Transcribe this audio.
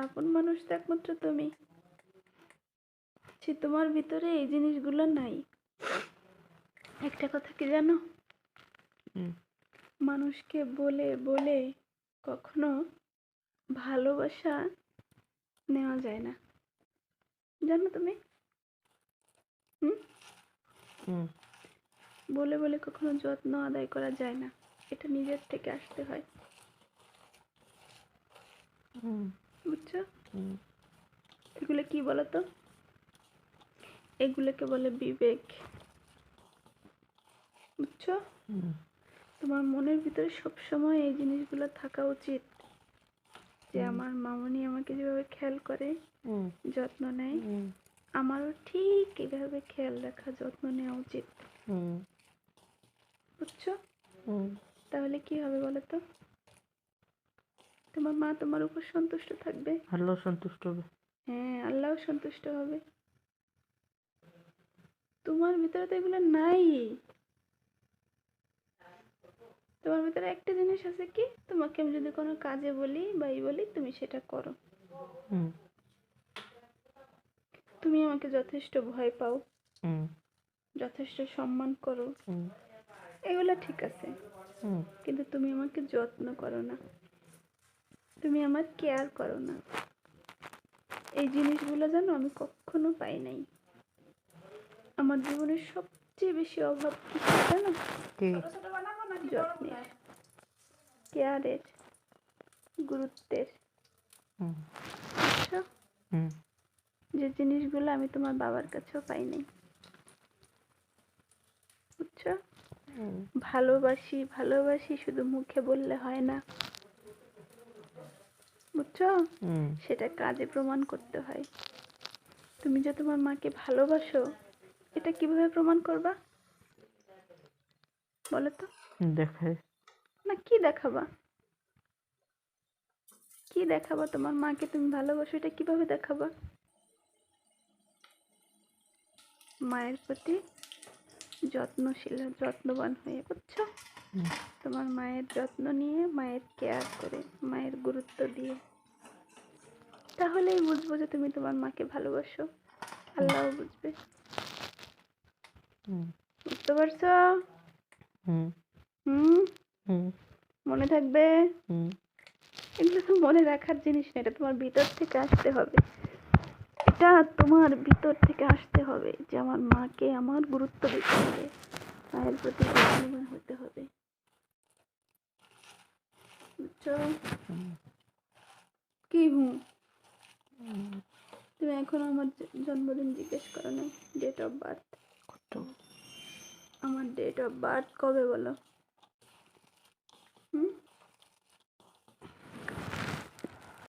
আপন মানুষ তো একমাত্র তুমি। সে তোমার ভিতরে এই জিনিসগুলো নাই। একটা কথা কি জানো। মানুষকে বলে বলে কখনো ভালোবাসা নেওয়া যায় না। জানো তুমি? হুম? হুম। বলে বলে কখনো যত্ন আদায় করা যায় না। এটা নিজের থেকে আসতে হয়। হুম। বুঝছ? এগুলো কি বলো তো এগুলোকে বলে বিবেক। বুঝছ? তোমার মনের ভিতরে সবসময় এই জিনিসগুলো থাকা উচিত। যে আমার মামনি আমাকে যেভাবে খেয়াল করে যত্ন নেয় আমারও ঠিক এভাবে খেয়াল রাখা যত্ন নেওয়া উচিত। বুঝছ? তাহলে কি হবে বলো তো তোমার মা তোমার উপর সন্তুষ্ট থাকবে। আল্লাহ সন্তুষ্ট হবে। হ্যাঁ আল্লাহও সন্তুষ্ট হবে। তোমার ভিতরে তো এগুলো নাই। তোমার ভিতরে একটা জিনিস আছে কি? তোমাকে আমি যদি কোনো কাজে বলি বা বলি তুমি সেটা করো। তুমি আমাকে যথেষ্ট ভয় পাও। হুম। যথেষ্ট সম্মান করো। এগুলো ঠিক আছে। কিন্তু তুমি আমাকে যত্ন করো না। তুমি আমার কেয়ার করো না। এই জিনিসগুলো জানো আমি কখনো পাই নাই। আমার জীবনের সবচেয়ে বেশি অভাব কি জানো যত্নের কেয়ারের গুরুত্বের? হুম। যে জিনিসগুলো আমি তোমার বাবার কাছেও পাই নাই। বুঝছ? ভালোবাসি ভালোবাসি শুধু মুখে বললে হয় না। বুঝছ? সেটা কাজে প্রমাণ করতে হয়। তুমি যে তোমার মাকে ভালোবাসো এটা কীভাবে প্রমাণ করবা? বলো তো। দেখায় না কি দেখাবা? কি দেখাবা তোমার মাকে তুমি ভালোবাসো এটা কীভাবে দেখাবা? মায়ের প্রতি যত্নশীল যত্নবান হয়ে বুঝছ? তোমার মায়ের যত্ন নিয়ে মায়ের কেয়ার করে মায়ের গুরুত্ব দিয়ে। তাহলেই বুঝব যে তুমি তোমার মাকে ভালোবাসো। আল্লাহও বুঝবে। বুঝতে পারছ? হুম। মনে থাকবে? এগুলো তো মনে রাখার জিনিস না এটা তোমার ভিতর থেকে আসতে হবে। এটা তোমার ভিতর থেকে আসতে হবে যে আমার মাকে আমার গুরুত্ব দিতে হবে মায়ের প্রতি হতে হবে। বুঝছ? কি হুম? তুমি এখন আমার জন্মদিন জিজ্ঞেস করো না ডেট অফ বার্থ আমার ডেট অফ বার্থ কবে বলো? হুম?